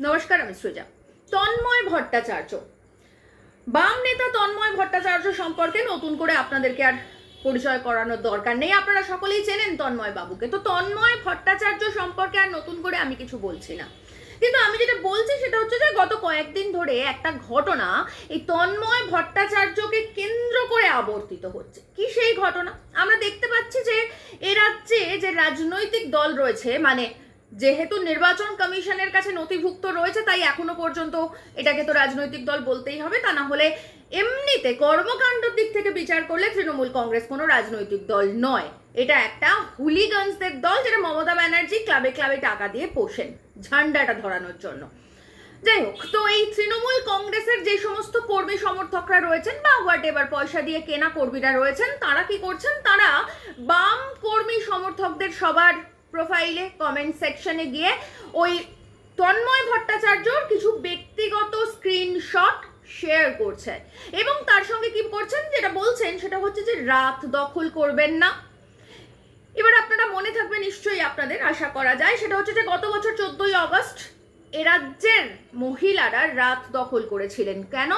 নমস্কার, আমি সৃজা। তন্ময় ভট্টাচার্য। বাম নেতা তন্ময় ভট্টাচার্য সম্পর্কে নতুন করে আপনাদেরকে আর পরিচয় করানোর দরকার নেই। আপনারা সকলেই চেনেন তন্ময় বাবুকে। তো তন্ময় ভট্টাচার্য সম্পর্কে আর নতুন করে আমি কিছু বলছি না। কিন্তু আমি যেটা বলছি সেটা হচ্ছে যে, গত কয়েকদিন ধরে একটা ঘটনা এই তন্ময় ভট্টাচার্যকে কেন্দ্র করে আবর্তিত হচ্ছে। কি সেই ঘটনা? আমরা দেখতে পাচ্ছি যে এ রাজ্যে যে রাজনৈতিক দল রয়েছে মানে যেহেতু নির্বাচন কমিশনের কাছে নথিভুক্ত রয়েছে, তাই এখনও পর্যন্ত এটাকে তো রাজনৈতিক দল বলতেই হবে। তা না হলে এমনিতে কর্মকাণ্ডের দিক থেকে বিচার করলে তৃণমূল কংগ্রেস কোনো রাজনৈতিক দল নয়। এটা একটা হুলিগঞ্জদের দল যেটা মমতা ব্যানার্জি ক্লাবে ক্লাবে টাকা দিয়ে পোষেন, ঝান্ডাটা ধরানোর জন্য। যাই হোক, তো এই তৃণমূল কংগ্রেসের যে সমস্ত কর্মী সমর্থকরা রয়েছেন বা হোয়াট এবার পয়সা দিয়ে কেনা কর্মীরা রয়েছেন, তারা কি করছেন? তারা বাম কর্মী সমর্থকদের সবার প্রোফাইলে কমেন্ট সেকশনে গিয়ে ওই তন্ময় ভট্টাচার্যর কিছু ব্যক্তিগত স্ক্রিনশট শেয়ার করছে এবং তার সঙ্গে কি করছেন, যেটা বলছেন, সেটা হচ্ছে যে রাত দখল করবেন না। এবার আপনারা মনে থাকবে নিশ্চয়ই আপনাদের আশা করা যায়, সেটা হচ্ছে যে গত বছর চোদ্দই অগস্ট এ রাজ্যের মহিলারা রাত দখল করেছিলেন। কেন?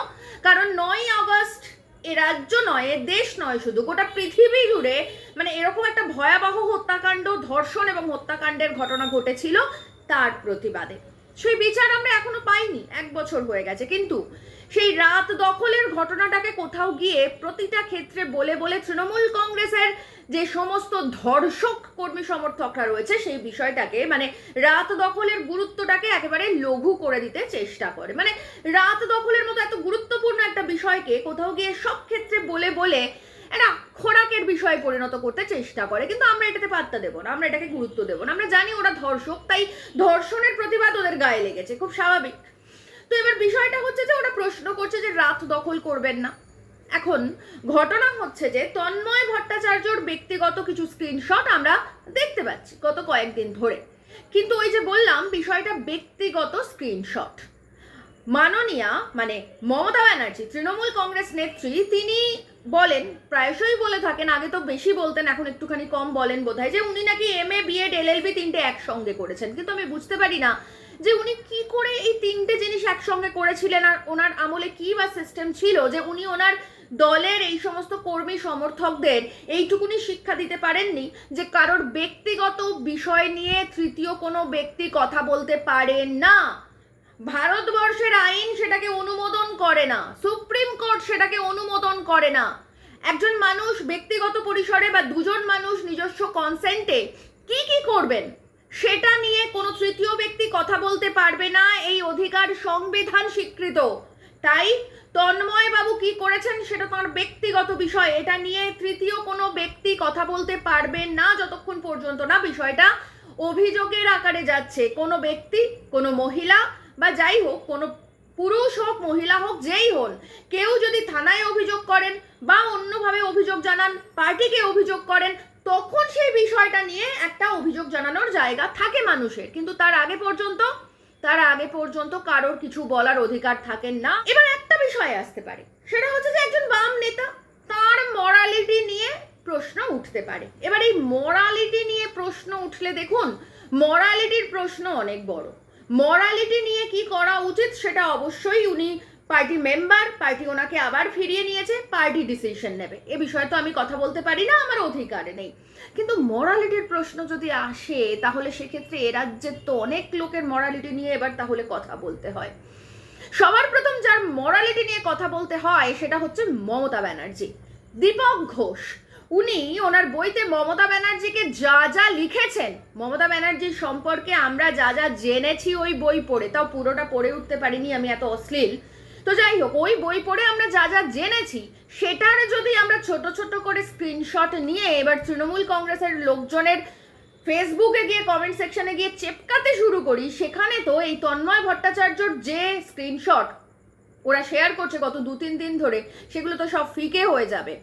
কারণ নয় আগস্ট এ রাজ্য নয় দেশ নয় শুধু, গোটা পৃথিবী জুড়ে মানে এরকম একটা ভয়াবহ হত্যাকাণ্ড ধর্ষণ এবং হত্যাকাণ্ডের ঘটনা ঘটেছিল তার প্রতিবাদে। সেই বিচার আমরা এখনও পাইনি, এক বছর হয়ে গেছে। কিন্তু সেই রাত দখলের ঘটনাটাকে কোথাও গিয়ে প্রতিটা ক্ষেত্রে বলে বলে তৃণমূল কংগ্রেসের যে সমস্ত ধর্ষক কর্মী সমর্থকরা রয়েছে, সেই বিষয়টাকে মানে রাত দখলের গুরুত্বটাকে একেবারে লঘু করে দিতে চেষ্টা করে। মানে রাত দখলের মতো এত গুরুত্বপূর্ণ একটা বিষয়কে কোথাও গিয়ে সব ক্ষেত্রে বলে বলে একটা খোরাকের বিষয়ে পরিণত করতে চেষ্টা করে, কিন্তু আমরা এটাতে পাত্তা দেবো না, আমরা এটাকে গুরুত্ব দেবো না। আমরা জানি ওরা ধর্ষক, তাই ধর্ষণের প্রতিবাদ ওদের গায়ে লেগেছে, খুব স্বাভাবিক। তো এবার বিষয়টা হচ্ছে যে ওরা প্রশ্ন করছে যে রাত দখল করবেন না। এখন ঘটনা হচ্ছে যে তন্ময় ভট্টাচার্যর ব্যক্তিগত কিছু স্ক্রিনশট আমরা দেখতে পাচ্ছি গত কয়েকদিন ধরে। কিন্তু ওই যে বললাম, বিষয়টা ব্যক্তিগত স্ক্রিনশট মাননীয়া মানে মমতা ব্যানার্জি, তৃণমূল কংগ্রেস নেত্রী, তিনি বলেন, প্রায়শই বলে থাকেন, আগে তো বেশি বলতেন, এখন একটুখানি কম বলেন বোধহয়, যে উনি নাকি M A B Ed L LLB তিনটে একসঙ্গে করেছেন। কিন্তু আমি বুঝতে পারি না যে উনি কি করে এই তিনটে জিনিস একসঙ্গে করেছিলেন আর ওনার আমলে কি বা সিস্টেম ছিল যে উনি ওনার দলের এই সমস্ত কর্মী সমর্থকদের এইটুকুনি শিক্ষা দিতে পারেননি যে কারোর ব্যক্তিগত বিষয় নিয়ে তৃতীয় কোনো ব্যক্তি কথা বলতে পারেন না? ভারতবর্ষের আইন সেটাকে অনুমোদন করে না। সুপ্রিম কোর্ট সেটাকে অনুমোদন করে না। একজন মানুষ ব্যক্তিগত পরিসরে বা দুজন মানুষ নিজস্ব কনসেন্টে কি কি করবেন? সেটা নিয়ে কোনো তৃতীয় ব্যক্তি কথা বলতে পারবে না। এই অধিকার সংবিধান স্বীকৃত। তাই তন্ময় বাবু কি করেছেন সেটা তার ব্যক্তিগত বিষয়। এটা নিয়ে তৃতীয় কোনো ব্যক্তি কথা বলতে পারবে না যতক্ষণ পর্যন্ত না বিষয়টা অভিযোগের আকারে যাচ্ছে। কোনো ব্যক্তি, কোনো মহিলা বা যাই হোক, কোনো পুরুষ হোক, মহিলা হোক, যেই হন, কেউ যদি থানায় অভিযোগ করেন বা অন্যভাবে অভিযোগ জানান, পার্টিকে অভিযোগ করেন, তখন সেই বিষয়টা নিয়ে একটা অভিযোগ জানানোর জায়গা থাকে মানুষের। কিন্তু তার আগে পর্যন্ত, তার আগে পর্যন্ত কারোর কিছু বলার অধিকার থাকেন না। এবার একটা বিষয় আসতে পারে, সেটা হচ্ছে যে একজন বাম নেতা, তার মরালিটি নিয়ে প্রশ্ন উঠতে পারে। এবার এই মরালিটি নিয়ে প্রশ্ন উঠলে দেখুন মরালিটির প্রশ্ন অনেক বড়। মরালিটি নিয়ে কি করা উচিত সেটা অবশ্যই উনি পার্টি মেম্বার পার্টি ওনাকে আবার ফিরিয়ে নিয়েছে পার্টি ডিসিশন নেবে। এ বিষয়ে তো আমি কথা বলতে পারি না, আমার অধিকারে নেই। কিন্তু মরালিটির প্রশ্ন যদি আসে, তাহলে সেক্ষেত্রে এ রাজ্যের তো অনেক লোকের মরালিটি নিয়ে এবার তাহলে কথা বলতে হয়। সবার প্রথম যার মরালিটি নিয়ে কথা বলতে হয়, সেটা হচ্ছে মমতা ব্যানার্জি। দীপক ঘোষ। উনি ওনার বইতে মমতা ব্যানার্জিকে যা যা লিখেছেন, মমতা ব্যানার্জির সম্পর্কে আমরা যা যা জেনেছি ওই বই পড়ে, তাও পুরোটা পড়ে উঠতে পারিনি আমি এত অশ্লীল। তো যাই হোক, ওই বই পড়ে আমরা যা যা জেনেছি, সেটার যদি আমরা ছোট ছোট করে স্ক্রিনশট নিয়ে এবার তৃণমূল কংগ্রেসের লোকজনের ফেসবুকে গিয়ে কমেন্ট সেকশনে গিয়ে চেপকাতে শুরু করি, সেখানে তো এই তন্ময় ভট্টাচার্যর যে স্ক্রিনশট ওরা শেয়ার করছে গত দু তিন দিন ধরে, সেগুলো তো সব ফিকে হয়ে যাবে।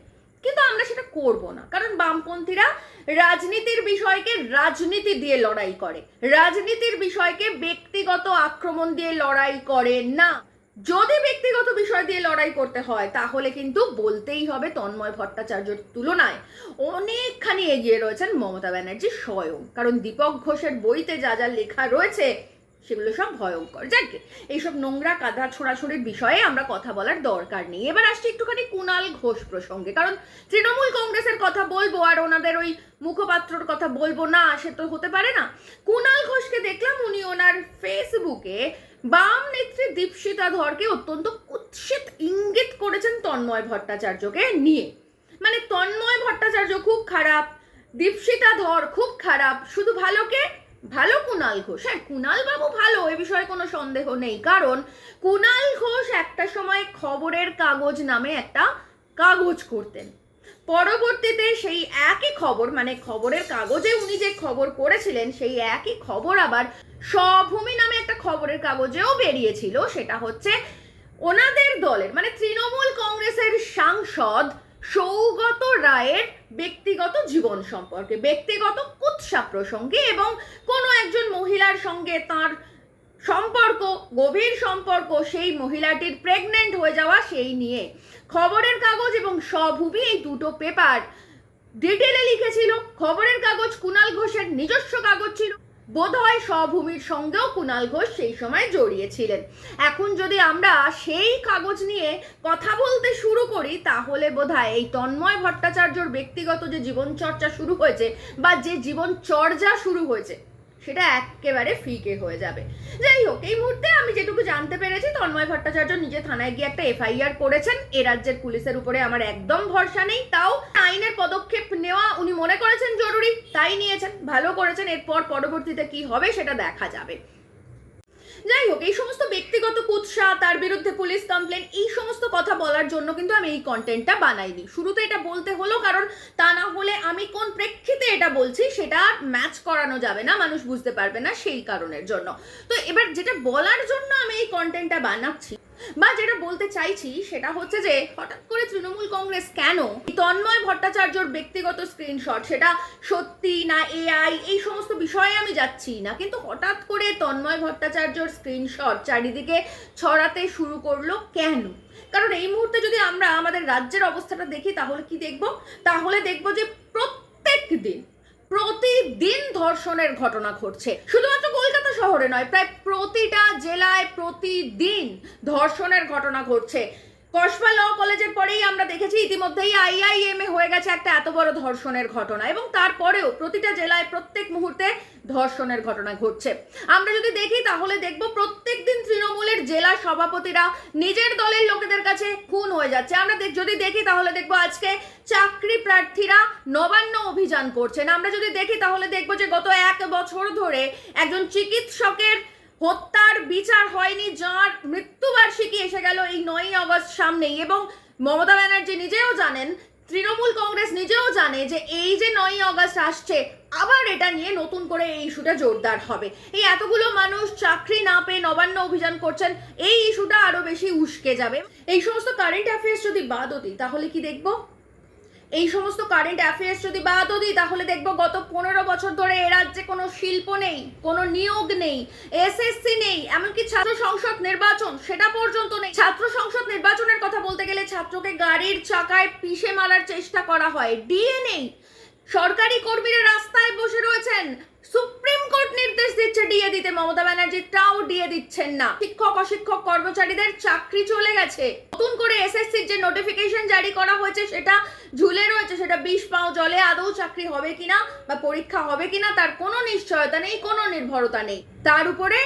কিন্তু আমরা সেটা করব না। কারণ বামপন্থীরা রাজনীতির বিষয়কে রাজনীতি দিয়ে লড়াই করে। রাজনীতির বিষয়কে ব্যক্তিগত আক্রমণ দিয়ে লড়াই করে না। যদি ব্যক্তিগত বিষয় দিয়ে লড়াই করতে হয়, তাহলে কিন্তু বলতেই হবে তন্ময় ভট্টাচার্যের তুলনায়। অনেকখানি এগিয়ে রয়েছেন মমতা ব্যানার্জি স্বয়ং। কারণ দীপক ঘোষের বইতে যা যা লেখা রয়েছে সেগুলো সব ভয়ঙ্কর। যাকে, এইসব নোংরা কাদা ছোড়াছড়ির বিষয়ে আমরা কথা বলার দরকার নেই। এবার আসছি একটুখানি কুণাল ঘোষ প্রসঙ্গে, কারণ তৃণমূল কংগ্রেসের কথা বলব আর ওনাদের ওই মুখপাত্রর কথা বলব না, সে তো হতে পারে না। কুণাল ঘোষকে দেখলাম উনি ওনার ফেসবুকে বাম নেত্রী দীপশিতা ধরকে অত্যন্ত কুৎসিত ইঙ্গিত করেছেন তন্ময় ভট্টাচার্যকে নিয়ে। মানে তন্ময় ভট্টাচার্য খুব খারাপ, দীপশিতা ধর খুব খারাপ, শুধু ভালোকে ভালো কুণাল ঘোষ। হ্যাঁ কুণাল বাবু ভালো, এ বিষয়ে কোনো সন্দেহ নেই। কারণ কুণাল ঘোষ একটা সময় খবরের কাগজ নামে একটা কাগজ করতেন। পরবর্তীতে সেই একই খবর মানে খবরের কাগজে উনি যে খবর করেছিলেন, সেই একই খবর আবার স্বভূমি নামে একটা খবরের কাগজেও বেরিয়েছিল। সেটা হচ্ছে ওনাদের দলের মানে তৃণমূল কংগ্রেসের সাংসদ সৌগত রায়ের ব্যক্তিগত জীবন সম্পর্কে, ব্যক্তিগত কুৎসা প্রসঙ্গে এবং কোনো একজন মহিলার সঙ্গে তার সম্পর্ক, গভীর সম্পর্ক, সেই মহিলাটির প্রেগনেন্ট হয়ে যাওয়া সেই নিয়ে খবরের কাগজ এবং স্বভূমি এই দুটো পেপার ডিটেলে লিখেছিল। খবরের কাগজ কুণাল ঘোষের নিজস্ব কাগজ ছিল। বোধহয় স্বভূমির সঙ্গেও কুণাল ঘোষ সেই সময় জড়িয়েছিলেন। এখন যদি আমরা সেই কাগজ নিয়ে কথা বলতে শুরু করি, তাহলে বোধহয় এই তন্ময় ভট্টাচার্যর ব্যক্তিগত যে জীবনচর্চা শুরু হয়েছে বা যে জীবন চর্যা শুরু হয়েছে সেটা একেবারে ফিকে হয়ে যাবে। যাই হোক, এই মুহূর্তে আমি যেটুকু জানতে পেরেছি, তন্ময় ভট্টাচার্য নিজে থানায় গিয়ে একটা এফআইআর করেছেন। এ রাজ্যের পুলিশের উপরে আমার একদম ভরসা নেই। তাও আইনের পদক্ষেপ নেওয়া উনি মনে করেছেন জরুরি, তাই নিয়েছেন। ভালো করেছেন, এরপর পরবর্তীতে কি হবে সেটা দেখা যাবে। যাই হোক এই সমস্ত ব্যক্তিগত কুৎসা, তার বিরুদ্ধে পুলিশ কমপ্লেন এই সমস্ত কথা বলার জন্য কিন্তু আমি এই কন্টেন্টটা বানাইনি। শুরুতে এটা বলতে হলো, কারণ তা না হলে আমি কোন প্রেক্ষিতে এটা বলছি সেটা ম্যাচ করানো যাবে না, মানুষ বুঝতে পারবে না সেই কারণের জন্য। তো এবার যেটা বলার জন্য আমি এই কন্টেন্টটা বানাচ্ছি বা যেটা বলতে চাইছি সেটা হচ্ছে যে, হঠাৎ করে তৃণমূল কংগ্রেস কেন তন্ময় ভট্টাচার্যর ব্যক্তিগত স্ক্রিনশট সেটা সত্যি না এআই এই সমস্ত বিষয়ে আমি যাচ্ছি না। কিন্তু হঠাৎ করে তন্ময় ভট্টাচার্যর স্ক্রিনশট চারিদিকে ছড়াতে শুরু করল কেন? কারণ এই মুহূর্তে যদি আমরা আমাদের রাজ্যের অবস্থাটা দেখি, তাহলে কি দেখব? তাহলে দেখব যে প্রত্যেক দিন প্রতিদিন ধর্ষণের ঘটনা ঘটছে। শুধুমাত্র কলকাতা শহরে নয়, প্রায় প্রতিটা জেলায় প্রতিদিন ধর্ষণের ঘটনা ঘটছে। কসবা ল কলেজের পরেই আমরা দেখেছি ইতিমধ্যেই আইআইএম এ হয়ে গেছে একটা এত বড় ধর্ষণের ঘটনা এবং তারপরেও প্রতিটা জেলায় প্রত্যেক মুহূর্তে ধর্ষণের ঘটনা ঘটছে। আমরা যদি দেখি, তাহলে দেখব প্রত্যেক দিন তৃণমূলের জেলা সভাপতিরা নিজের দলের লোকেদের কাছে খুন হয়ে যাচ্ছে। আমরা যদি দেখি, তাহলে দেখব আজকে চাকরি প্রার্থীরা নবান্ন অভিযান করছেন। আমরা যদি দেখি, তাহলে দেখব যে গত এক বছর ধরে একজন চিকিৎসকের হত্যার বিচার হয়নি, যার মৃত্যুবার্ষিকী এসে গেল এই নয়ই আগস্ট সামনেই। এবং মমতা ব্যানার্জি নিজেও জানেন, তৃণমূল কংগ্রেস নিজেও জানে যে এই যে নয়ই আগস্ট আসছে আবার এটা নিয়ে নতুন করে এই ইস্যুটা জোরদার হবে। এই এতগুলো মানুষ চাকরি না পেয়ে নবান্ন অভিযান করছেন, এই ইস্যুটা আরও বেশি উস্কে যাবে। এই সমস্ত কারেন্ট অ্যাফেয়ার্স যদি বাদও দিই, তাহলে কি দেখব? এই সমস্ত কারেন্ট অ্যাফেয়ার্স যদি বাদও দিই, তাহলে দেখব গত পনেরো বছর ধরে এ রাজ্যে কোনো শিল্প নেই, কোনো নিয়োগ নেই এসএসসি নেই, এমনকি ছাত্র সংসদ নির্বাচন সেটা পর্যন্ত নেই। ছাত্র সংসদ নির্বাচনের কথা বলতে গেলে ছাত্রকে গাড়ির চাকায় পিষে মারার চেষ্টা করা হয়। ডিএ নেই সরকারি কর্মীরা রাস্তায় বসে রয়েছেন। সুপ্রিম কোর্ট নির্দেশ দিচ্ছে ডিএ দিতে, মমতা ব্যানার্জি তাও ডিএ দিচ্ছেন না। শিক্ষক, অশিক্ষক কর্মচারীদের চাকরি চলে গেছে। নতুন করে এসএসসির যে নোটিফিকেশন জারি করা হয়েছে, সেটা ঝুলে রয়েছে। সেটা বিষ পাও জলে আদৌ চাকরি হবে কিনা বা পরীক্ষা হবে কিনা, তার কোনো নিশ্চয়তা নেই, কোনো নির্ভরতা নেই। তার উপরে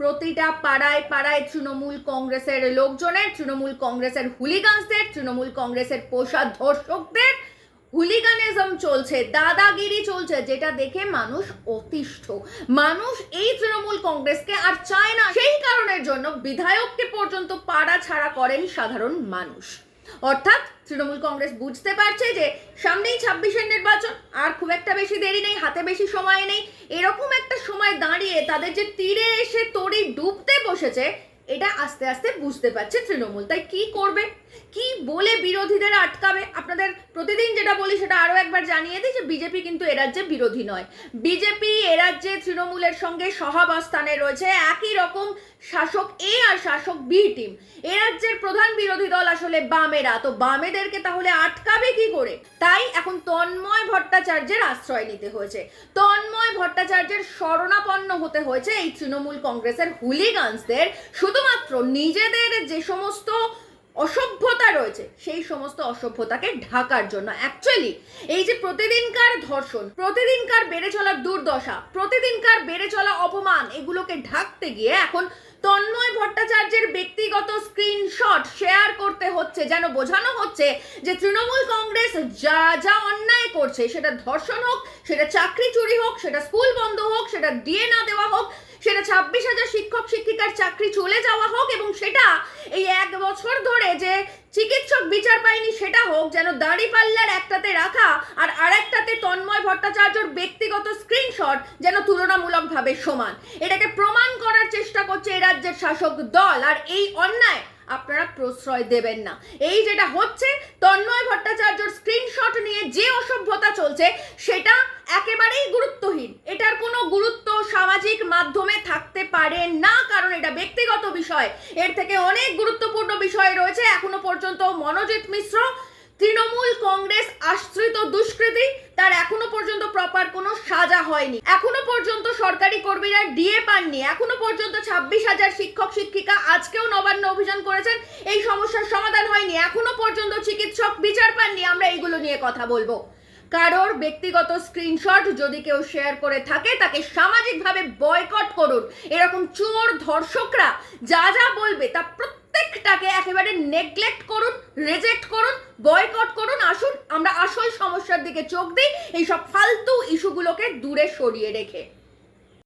প্রতিটা পাড়ায় পাড়ায় তৃণমূল কংগ্রেসের লোকজনের, তৃণমূল কংগ্রেসের হুলিগানসদের, তৃণমূল কংগ্রেসের পোষা ধর্ষকদের হুলিগানিজম চলছে, দাদাগিরি চলছে, যেটা দেখে মানুষ অতিষ্ঠ। মানুষ এই তৃণমূল কংগ্রেসকে আর চায় না, সেই কারণের জন্য বিধায়ককে পর্যন্ত পাড়া ছাড়া করেন সাধারণ মানুষ। অর্থাৎ তৃণমূল কংগ্রেস বুঝতে পারছে যে সামনেই ছাব্বিশের নির্বাচন, আর খুব একটা বেশি দেরি নেই, হাতে বেশি সময় নেই। এরকম একটা সময় দাঁড়িয়ে তাদের যে তীরে এসে তড়ি ডুবতে বসেছে এটা আস্তে আস্তে বুঝতে পারছে তৃণমূল। তাই কি করবে? কি বলে বিরোধীদের আটকাবে? আপনাদের প্রতিদিন যেটা বলি সেটা আরও একবার জানিয়ে দিই যে বিজেপি কিন্তু এ রাজ্যে বিরোধী নয়। বিজেপি এ রাজ্যে তৃণমূলের সঙ্গে সহাবস্থানে রয়েছে। একই রকম শাসক এ আর শাসক বি টিম। এ রাজ্যের প্রধান বিরোধী দল আসলে বামেরা। তো বামেদেরকে তাহলে আটকাবে কি করে? তাই এখন তন্ময় ভট্টাচার্যের আশ্রয় নিতে হয়েছে। তন্ময় ভট্টাচার্যের শরণাপন্ন হতে হয়েছে এই তৃণমূল কংগ্রেসের হুলিগান্সদের। শুধুমাত্র নিজেদের যে সমস্ত অসভ্যতা রয়েছে, সেই সমস্ত অসভ্যতাকে ঢাকার জন্য অ্যাকচুয়ালি এই যে প্রতিদিনকার ধর্ষণ, প্রতিদিনকার বেড়ে চলা দুর্দশা, প্রতিদিনকার বেড়ে চলা অপমান, এগুলোকে ঢাকতে গিয়ে এখন তন্ময় ভট্টাচার্যের ব্যক্তিগত স্ক্রিনশট শেয়ার করতে হচ্ছে, যেন বোঝানো হচ্ছে যে তৃণমূল কংগ্রেস যা যা অন্যায় করছে, সেটা ধর্ষণ হোক, সেটা চাকরি চুরি হোক, সেটা স্কুল বন্ধ হোক, সেটা দিয়ে না দেওয়া হোক সেটা ছাব্বিশ হাজার শিক্ষক, শিক্ষিকার চাকরি চলে যাওয়া হোক এবং সেটা এই এক বছর ধরে যে চিকিৎসক বিচার পায়নি সেটা হোক, যেন দাড়ি পাল্লার একটাতে রাখা আর আরেকটাতে তন্ময় ভট্টাচার্যর ব্যক্তিগত স্ক্রিনশট যেন তুলনামূলকভাবে সমান। এটাকে প্রমাণ করার চেষ্টা করছে এ রাজ্যের শাসক দল আর এই অন্যায় আপনারা প্রশ্রয় দেবেন না। এই যেটা হচ্ছে, তন্ময় ভট্টাচার্যর স্ক্রিনশট নিয়ে যে অসভ্যতা চলছে, সেটা একেবারেই গুরুত্বহীন। এটার কোনো গুরুত্ব সামাজিক মাধ্যমে থাকতে পারে না, কারণ এটা ব্যক্তিগত বিষয়। এর থেকে অনেক গুরুত্বপূর্ণ বিষয় রয়েছে। এখনও পর্যন্ত মনোজিৎ মিশ্র তৃণমূল কংগ্রেস আশ্রিত দুষ্কৃতী, তার এখনও পর্যন্ত প্রপার কোনো সাজা হয়নি। এখনও পর্যন্ত সরকারি কর্মীরা ডিএ পাননি। এখনও পর্যন্ত ছাব্বিশ হাজার শিক্ষক, শিক্ষিকা আজকেও নবান্ন অভিযান করেছেন। এই সমস্যার সমাধান হয়নি। এখনও পর্যন্ত চিকিৎসক বিচার পাননি। আমরা এইগুলো নিয়ে কথা বলব। কারোর ব্যক্তিগত স্ক্রিনশট যদি কেউ শেয়ার করে থাকে, তাকে সামাজিকভাবে বয়কট করুন। এরকম চোর ধর্ষকরা যা যা বলবে তা প্রত্যেকটাকে একেবারে নেগলেক্ট করুন রেজেক্ট করুন বয়কট করুন। আসুন, আমরা আসল সমস্যার দিকে চোখ দিই, এইসব ফালতু ইস্যুগুলোকে দূরে সরিয়ে রেখে।